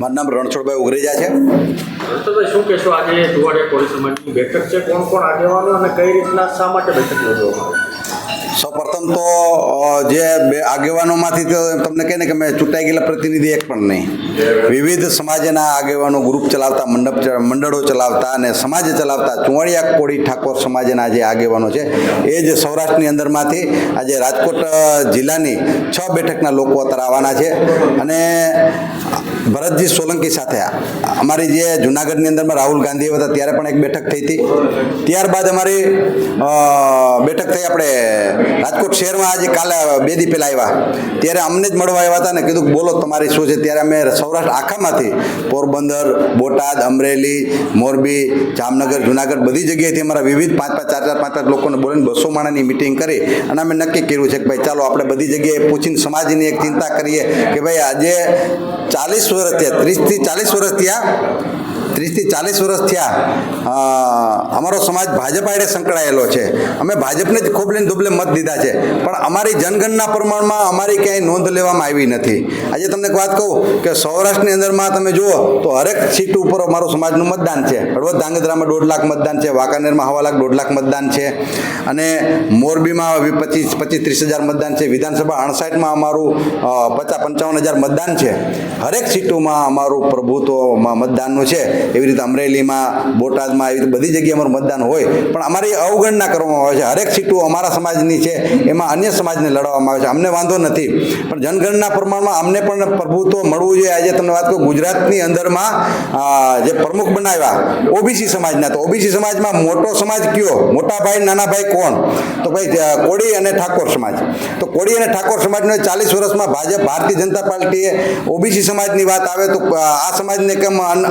મારું નામ રણછોડભાઈ ઉગરેજા છે. રણછોડભાઈ શું કહેશો આજે ધુવાડિયા કોળી સમાજની બેઠક છે? કોણ કોણ આગેવાનો અને કઈ રીતના શા માટે બેઠક યોજવામાં આવી? સૌપ્રથમ તો જે બે આગેવાનોમાંથી તો તમને કહે ને કે મેં ચૂંટાઈ ગયેલા પ્રતિનિધિ એક પણ નહીં. વિવિધ સમાજના આગેવાનો ગ્રુપ ચલાવતા મંડપ મંડળો ચલાવતા અને સમાજ ચલાવતા ચુંવાડિયા કોળી ઠાકોર સમાજના જે આગેવાનો છે એ જ સૌરાષ્ટ્રની અંદરમાંથી આજે રાજકોટ જિલ્લાની છ બેઠકના લોકો અત્યારે આવવાના છે. અને ભરતજી સોલંકી સાથે અમારી જે જુનાગઢની અંદરમાં રાહુલ ગાંધી હતા, ત્યારે પણ એક બેઠક થઈ હતી. ત્યારબાદ અમારી બેઠક થઈ આપણે રાજકોટ શહેરમાં આજે કાલે બે દી પહેલાં આવ્યા. ત્યારે અમને જ મળવા આવ્યા હતા ને કીધું બોલો તમારી શું છે? ત્યારે અમે સૌરાષ્ટ્ર આખામાંથી, પોરબંદર, બોટાદ, અમરેલી, મોરબી, જામનગર, જુનાગઢ બધી જગ્યાએથી અમારા વિવિધ પાંચ પાંચ, ચાર ચાર પાંચ પાંચ લોકોને બોલીને બસો માણાની મિટિંગ કરી અને અમે નક્કી કર્યું છે કે ભાઈ ચાલો આપણે બધી જગ્યાએ પૂછીને સમાજની એક ચિંતા કરીએ કે ભાઈ આજે ચાલીસ વર્ષ થયા. ત્રીસથી ચાલીસ વર્ષ થયા. ત્રીસથી ચાલીસ વર્ષ થયા અમારો સમાજ ભાજપ આડે સંકળાયેલો છે. અમે ભાજપને જ ખૂબ લઈને દુબલે મત દીધા છે. પણ અમારી જનગણના પ્રમાણમાં અમારી ક્યાંય નોંધ લેવામાં આવી નથી. આજે તમને એક વાત કહું કે સૌરાષ્ટ્રની અંદરમાં તમે જુઓ તો હરેક સીટ ઉપર અમારું સમાજનું મતદાન છે. હળવદ ધાંગધ્રામાં દોઢ લાખ મતદાન છે, વાંકાનેરમાં હવા લાખ દોઢ લાખ મતદાન છે. અને મોરબીમાં પચીસ પચીસ, ત્રીસ હજાર મતદાન છે. વિધાનસભા અણસાઠમાં અમારું પચાસ, પંચાવન હજાર મતદાન છે. હરેક સીટોમાં અમારું પ્રભુત્વમાં મતદાનનું છે. એવી રીતે અમરેલીમાં, બોટાદમાં એવી રીતે બધી જગ્યાએ અમારું મતદાન હોય. પણ અમારી અવગણના કરવામાં આવે છે. હરેક સીટો અમારા સમાજની છે. એમાં અન્ય સમાજને લડવામાં આવે છે. અમને વાંધો નથી. પણ જનગણના પ્રમાણમાં અમને પણ પ્રભુત્વ મળવું જોઈએ. આજે તમને વાત કહું ગુજરાતની અંદરમાં જે પ્રમુખ બનાવ્યા, ઓબીસી સમાજના. તો ઓબીસી સમાજમાં મોટો સમાજ કયો? મોટા ભાઈ નાના ભાઈ કોણ? તો ભાઈ કોળી અને ઠાકોર સમાજ. તો કોળી અને ઠાકોર સમાજનો ચાલીસ વર્ષમાં ભાજપ, ભારતીય જનતા પાર્ટીએ ઓબીસી સમાજની વાત આવે તો, આ સમાજને કેમ અન-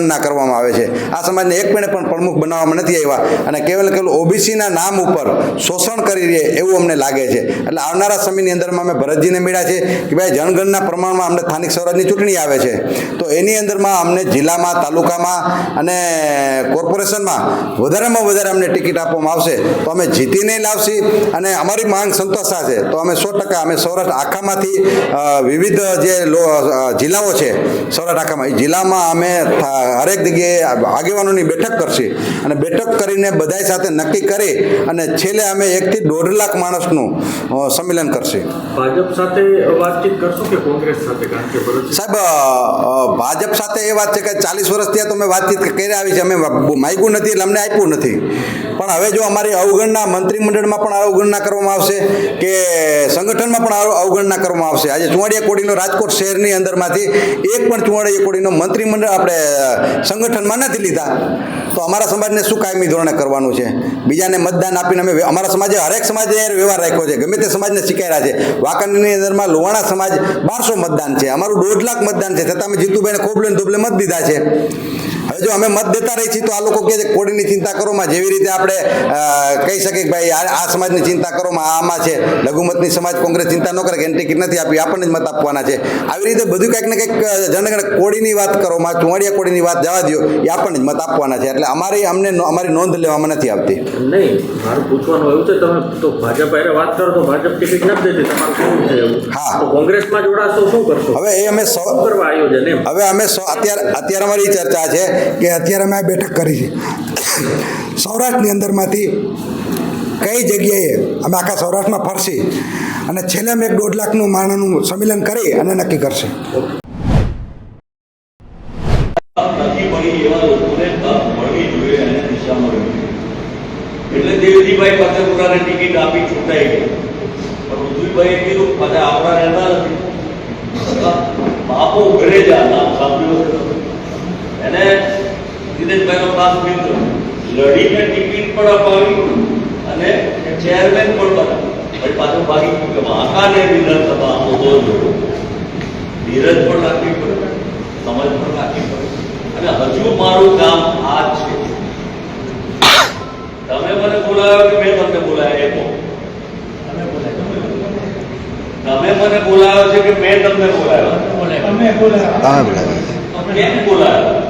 અનગણના કરવામાં આવે છે. આ સમાજને એક પણ પણ પ્રમુખ બનાવવામાં નથી આવ્યા. અને કેવલ કેવલ ઓબીસીના નામ ઉપર શોષણ કરી રહે એવું અમને લાગે છે. એટલે આવનારા સમયની અંદરમાં અમે ભરતજીને મળ્યા છે કે ભાઈ જનગણના પ્રમાણમાં અમને સ્થાનિક સ્વરાજની ચૂંટણી આવે છે. તો એની અંદરમાં અમને જિલ્લામાં, તાલુકામાં અને કોર્પોરેશનમાં વધારેમાં વધારે અમને ટિકિટ આપવામાં આવશે. તો અમે જીતીને લાવશી અને અમારી માંગ સંતોષાશે તો અમે સો ટકા અમે સૌરાષ્ટ્ર આખામાંથી વિવિધ જે જિલ્લાઓ છે, સૌરાષ્ટ્ર આખામાં, એ જિલ્લામાં અમે હરેક જગ્યાએ આગેવાનોની બેઠક કરશે. અને બેઠક કરીને બધાય સાથે નક્કી કરી અને છેલ્લે અમે એકથી દોઢ લાખ માણસનું સંમેલન કરશે. ભાજપ સાથે વાતચીત કરશો કે કોંગ્રેસ સાથે? કારણ કે ભરત સાહેબ ભાજપ સાથે એ વાત છે કે ચાલીસ વર્ષથી તો અમે વાતચીત કરી આવી છે. અમે માગ્યું નથી એટલે અમને આપ્યું નથી. પણ હવે જો અમારી અવગણના મંત્રીમંડળમાં પણ અવગણના કરવામાં આવશે કે સંગઠનમાં પણ અવ- અવગણના કરવામાં આવશે. આજે ચુવાડિયા કોડીનો રાજકોટ શહેરની અંદરમાંથી એક પણ ચુવાડિયા કોડીનો મંત્રીમંડળ આપણે સંગઠનમાં નથી લીધા. તો અમારા સમાજને શું કાયમી ધોરણે કરવાનું છે? બીજાને મતદાન આપીને અમે અમારા સમાજે હરેક સમાજે વ્યવહાર રાખ્યો છે. ગમે તે સમાજને શીખાયેલા છે. વાંકાનેરની અંદરમાં લોહાણા સમાજ બારસો મતદાન છે. અમારું દોઢ લાખ મતદાન છે. છતાં અમે જીતુભાઈને ખોબલે દુબલે મત દીધા છે. જો અમે મત દેતા રહી છીએ તો આ લોકો કહે છે કે કોડીની ચિંતા કરોમાં જેવી રીતે આપણે કહી શકીએ કે ભાઈ આ સમાજની ચિંતા કરોમાં આમાં છે. લઘુમતની સમાજ કોંગ્રેસ ચિંતા ન કરે કે એને ટિકિટ નથી આપી આપણને જ મત આપવાના છે. આવી રીતે બધું કંઈક ને કંઈક જનગણ કોડીની વાત કરોમાં ચુંવાડિયા કોડીની વાત જવા દો એ આપણને જ મત આપવાના છે. એટલે અમારી અમને અમારી નોંધ લેવામાં નથી આવતી. નહીં મારું પૂછવાનું એવું છે તમે તો ભાજપ હારે વાત કરો તો ભાજપ ટિકિટ નથી દેતી તમારું કેવું છે હા. તો કોંગ્રેસમાં જોડાશો શું કરશો? હવે એ અમે સૌ કરવા આયોજન હવે અમે અત્યારે અત્યારે અમારી ચર્ચા છે કે અત્યારે અમે આ બેઠક કરી છે. સૌરાષ્ટ્રની અંદરમાંથી કઈ જગ્યાએ અમે આખા સૌરાષ્ટ્રમાં ફરશી અને છેલ્લે અમે એક દોઢ લાખનું માણસનું સંમેલન કરી અને નક્કી કરશે. એટલે દેવજીભાઈ ફતેપુરાને ટિકિટ આપી છૂટાઈ ગઈ. પણ ઋતુભાઈએ કીધું આપણા રહેતા નથી બાપો ઘરે જા નામ સાંભળ્યું હશે તમે? એને દિનેશભાઈનો ખાસ મિત્ર લડીને ટિકિટ પણ અપાવી અને ચેરમેન પણ બનાવ્યો પછી પાછું ભાગી ગયું કે વાંકાને વિધાનસભા આમ તો ધીરજ પણ રાખવી પડે સમજ પણ રાખવી પડે. અને હજુ મારું કામ આ છે. તમે મને બોલાવ્યો કે મેં તમને બોલાવ્યો? એ કહો. તમે મને બોલાવ્યો છે કે મેં તમને બોલાવ્યો? કેમ બોલાવ્યો?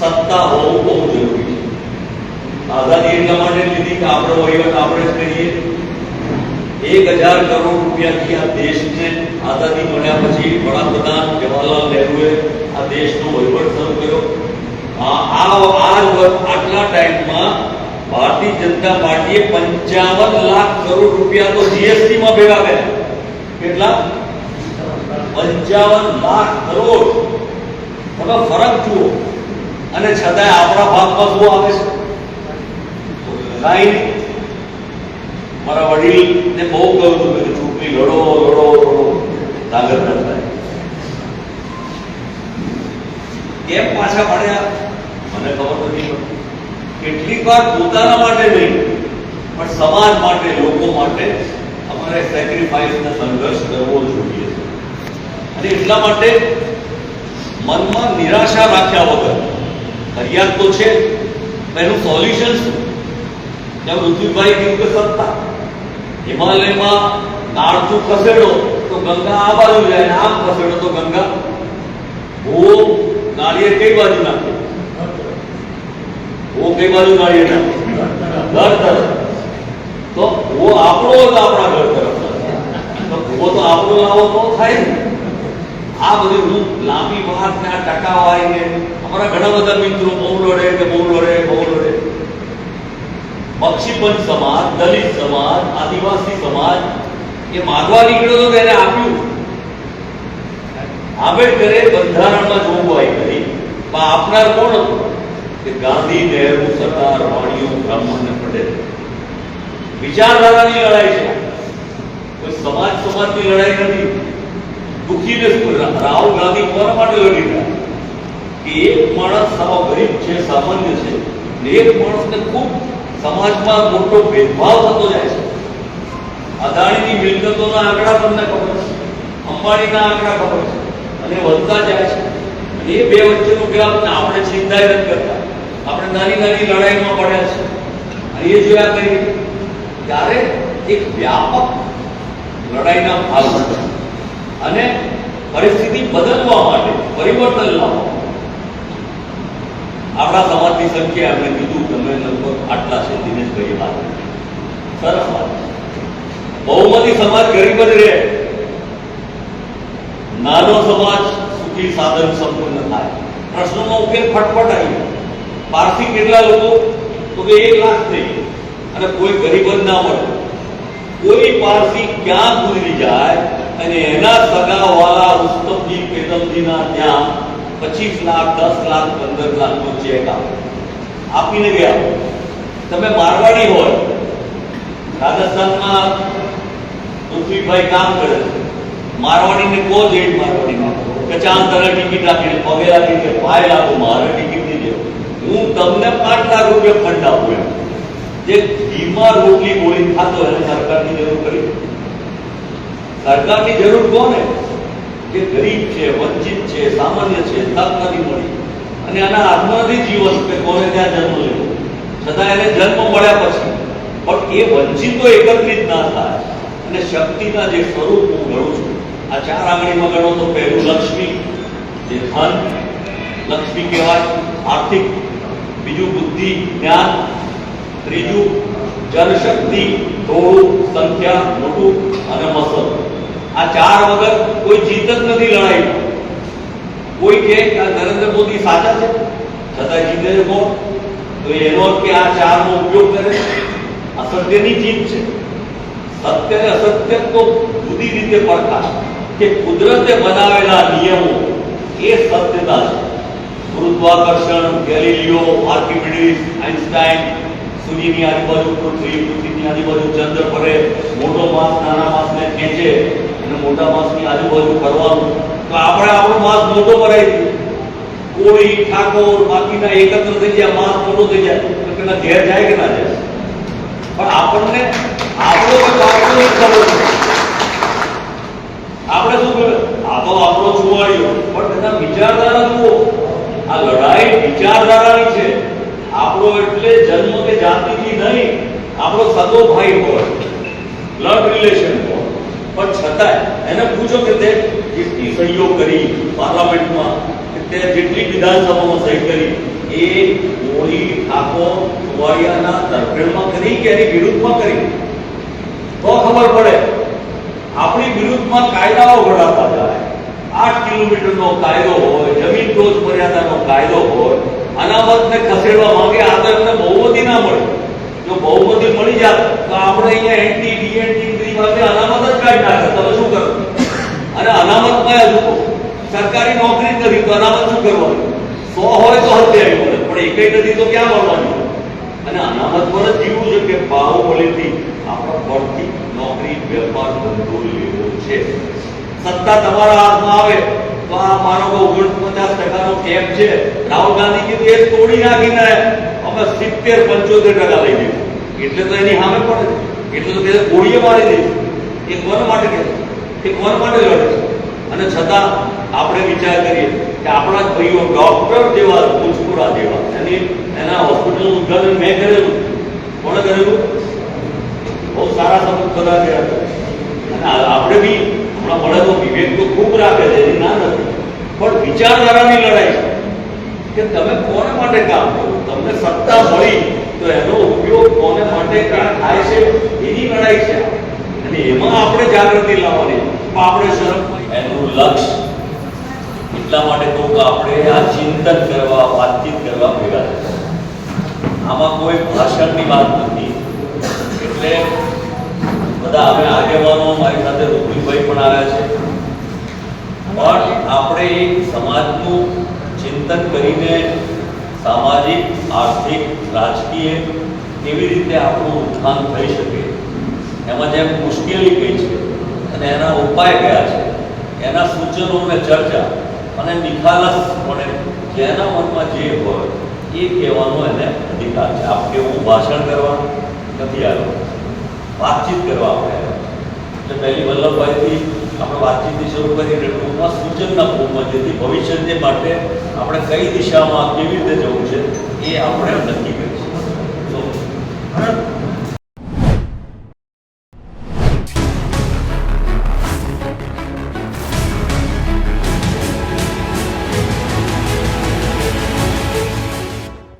સત્તા હોવું બહુ જરૂરી છે. આઝાદી એટલા માટે લીધી કે આપણો વહીવટ આપણે જ કરીએ. એક હજાર કરોડ રૂપિયાથી આ દેશને આઝાદી મળ્યા પછી વડાપ્રધાન જવાહરલાલ નહેરુએ આ દેશનો વહીવટ શરૂ કર્યો. આ આટલા ટાઈમમાં ભારતીય જનતા પાર્ટીએ પંચાવન લાખ કરોડ રૂપિયા તો જીએસટી માં ભેગા કર્યા. કેટલા? પંચાવન લાખ કરોડ. તમે ફરક જુઓ. અને છતાંય આપણા ભાગમાં શું આવે છે? કાંઈ મારા મારા વડીલને બહુ કહ્યું હતું કે ચૂંટણી લડો લડો લડો. તાગત ન થાય. કેમ પાછા પડ્યા મને ખબર નથી કેટલીક વાર પોતાના માટે નહીં, પણ સમાજ માટે, લોકો માટે અમારે સેક્રિફાઈસ ને સંઘર્ષ કરવો જોઈએ. અને એટલા માટે મનમાં નિરાશા રાખ્યા વગર ફરિયાદ તો છે એનું સોલ્યુશન શું? ત્યાં ઋત્વિકભાઈ કીધું કે સત્તા. હિમાલયમાં નાળચું ખસેડો તો ગંગા આ બાજુ જાય ને આમ ખસેડો તો ગંગા. ઓ નાળિયેર કઈ બાજુ નાખે? ઓ કઈ બાજુ નાળિયેર નાખે? ઘર તરફ. તો ઓ આપણો આપણા ઘર તરફ તો ઓ તો આપણો લાવો તો થાય ને. આ બધી હું લાંબી વાત ને આ ટકાવારી ને અમારા ઘણા બધા મિત્રો બહુ લડે કે બહુ લડે બહુ લડે. બક્ષીપંચ સમાજ, દલિત સમાજ, આદિવાસી સમાજ, એ માગવા નીકળ્યો તો એને આપ્યું. આંબેડકરે બંધારણમાં જોગવાઈ કરી, પણ આપનાર કોણ હતું? કે ગાંધી, નહેરુ, સરદાર વાણીઓ બ્રાહ્મણ ને પટેલ. વિચારધારાની લડાઈ છે. કોઈ સમાજ સમાજની લડાઈ નથી. દુખીને રાહુલ ગાંધી કોના માટે લડી રહ્યા કે એક માણસ સાવ ગરીબ છે, સામાન્ય છે, ને એક માણસને ખૂબ સમાજમાં મોટો ભેદભાવ થતો જાય છે. અદાણીની મિલકતોના આંકડા તમને ખબર છે, અંબાણીના આંકડા ખબર છે, અને વધતા જાય છે. એ બે વચ્ચેનો ગ્રાફ આપણે ચિંતા નથી કરતા. આપણે નાની નાની લડાઈમાં પડ્યા છે અને એ જોયા કરીએ. ત્યારે એક વ્યાપક લડાઈના ભાગ. અને પરિસ્થિતિ બદલવા માટે, પરિવર્તન લાવવા આપણા સમાજની સંખ્યા એમણે કીધું, તમે લગભગ આટલા છે દિનેશભાઈ વાત સરસ વાત. બહુમતી સમાજ ગરીબ જ રહે. નાનો સમાજ સુખી સાધન સંપન્ન થાય. પ્રશ્નનો ઉકેલ ફટફટ આવી પારસી કેટલા લોકો? તો કે એક લાખ થઈ અને કોઈ ગરીબ જ ના મળે. કોઈ પારસી ક્યાં ગુજરી જાય? અને એના સગાવાલા ઉસ્તમજી કેતમજીના ત્યાં પચીસ લાખ, દસ લાખ, પંદર લાખનો ચેક આપે આપીને ગયા. તમે મારવાડી હોય, રાજસ્થાનમાં પૃથ્વીભાઈ કામ કરે છે. મારવાડીને કહો જેઠ મારવાડીને કે ચાંદ તને ટિકિટ આપીને પગે લાગી કે પાય લાગુ મારે ટિકિટ નહીં દેવો. હું તમને પાંચ લાખ રૂપિયા ફંડ આપું એમ. જે બીમાર રોટલી ગોળી ખાતો એને સરકારની જરૂર કરી સરકારની જરૂર કોને? જે ગરીબ છે, વંચિત છે, સામાન્ય છે, તક નથી મળી. અને આના હાથમાં નથી કે કોને ત્યાં જન્મ લેવો? છતાં એને જન્મ મળ્યા પછી. પણ એ વંચિતો એકત્રિત ના થાય. અને શક્તિના જે સ્વરૂપ હું ગણું છું, આ ચાર આંગળીમાં ગણો તો પહેલું લક્ષ્મી, જે ધન, લક્ષ્મી કહેવાય, આર્થિક, બીજું બુદ્ધિ, જ્ઞાન, ત્રીજું જનશક્તિ થોડું સંખ્યા, મોટું અને મસલ આ ચાર વગર કોઈ જીત જ નથી લડાઈમાં કોઈ કહે કે આ નરેન્દ્ર મોદી સાચા છે? છતાં જીતે છે કોણ? તો એનો અર્થ કે આ ચારનો ઉપયોગ કરે. અસત્યની જીત છે. સત્ય અને અસત્ય તો જુદી રીતે પડખાય કે કુદરતે બનાવેલા નિયમો એ સત્યતા છે. ગુરુત્વાકર્ષણ ગેલિલિયો આર્કિમિડીઝ આઇન્સ્ટાઈન સૂર્યની આજુબાજુ પૃથ્વી, પૃથ્વીની આજુબાજુ ચંદ્ર ફરે મોટો માસ, નાના માસને ખેંચે અને મોટા માસની આજુબાજુ ફરવાનું. તો આપણે આપણો માસ મોટો ભરાય કોળી ઠાકોર બાકીના એકત્ર થઈ જાય, માસ મોટો થઈ જાય, તો તેના ઘેર જાય કે ના જાય? પણ આપણને આપણો આપણો ખબર આપણે શું કરે આ તો આપણો છુવાડ્યો પણ તેના વિચારધારા જુઓ. આ લડાઈ વિચારધારાની છે. આપણો એટલે જન્મ કે જાતિથી નહીં, આપણો સગો ભાઈ હોય. બ્લડ રિલેશન પણ છતાંય એને પૂછો કે તે જેટલી સહીઓ કરી પાર્લામેન્ટમાં તે જેટલી વિધાનસભામાં સહી કરી, એ મોહી ઠાકોર સુવાડિયાના તરફેણમાં કરી કે એની વિરુદ્ધમાં કરી? તો ખબર પડે, આપણી વિરુદ્ધમાં કાયદાઓ ઘડાતા જાય. આઠ કિલોમીટરનો કાયદો હોય, જમીન ટોચ મર્યાદાનો કાયદો હોય, અનામતને ખસેડવા માંગે આ બહુ બહુમતી ના મળે. જો બહુમતી મળી જાત તો આપણે અહીંયા એન્ટી ડીએનટી બધી પાસે અનામત જ કાઢી નાખે. તમે શું કરો અને અનામતમાં હજુ કહો, સરકારી નોકરી જ નથી તો અનામત શું કરવાનું? સો હોય તો હત્યાવી મળે પણ એક નથી તો ક્યાં મળવાની? અને અનામત પર જ જીવવું છે કે બાહુબલીથી આપણા પરથી નોકરી વેપાર ધંધો લેવો છે. સત્તા તમારા હાથમાં આવે તો આ મારો ઓગણપચાસ ટકાનો કેપ છે? રાહુલ ગાંધી કીધું એ તોડી નાખીને અમે સિત્તેર પંચોતેર ટકા લઈ દઈશું એટલે તો એની સામે પડે છે. એટલે તો કે ગોળીએ મારી દઈશું એ કોણ માટે કે એ કોણ માટે લડે છે અને છતાં આપણે વિચાર કરીએ કે આપણા જ ભાઈઓ ડોક્ટર જેવા ભૂજપુરા જેવા એની એના હોસ્પિટલનું ઉદ્ઘાટન મેં કરેલું કોણે કરેલું બહુ સારા સમજ બધા કર્યા છે. અને આ- આપણે બી હમણાં મળે તો વિવેક તો ખૂબ રાખે છે એની ના નથી પણ વિચારધારાની લડાઈ છે કે તમે કોને માટે કામ કરો તમને સત્તા મળી, તો એનો ઉપયોગ કોને માટે થાય છે? એની લડાઈ છે. અને એમાં આપણે જાગૃતિ લાવવાની. આપણે શરમ એનું લક્ષ્ય એટલા માટે કહું આપણે આ ચિંતન કરવા, વાતચીત કરવા ભેગા આમાં કોઈ ભાષણની વાત નથી. એટલે બધા અમે આગેવાનો મારી સાથે રૂપિભાઈ પણ આવ્યા છે. પણ આપણે સમાજનું ચિંતન કરીને સામાજિક, આર્થિક, રાજકીય કેવી રીતે આપણું ઉત્થાન થઈ શકે? એમાં જેમ મુશ્કેલી કઈ છે અને એના ઉપાય કયા છે? એના સૂચનો અને ચર્ચા અને નિખાલસપણે જેના મનમાં જે હોય એ કહેવાનો એને અધિકાર છે. આપ કેવું ભાષણ કરવા નથી આવ્યો વાતચીત કરવા આપણે. એટલે પહેલી વલ્લભભાઈથી આપણે વાતચીતથી શરૂ કરીને ટૂંકમાં સૂચનના ફોર્મમાં જેથી ભવિષ્ય માટે આપણે કઈ દિશામાં કેવી રીતે જવું છે એ આપણે નક્કી કરીશું. તો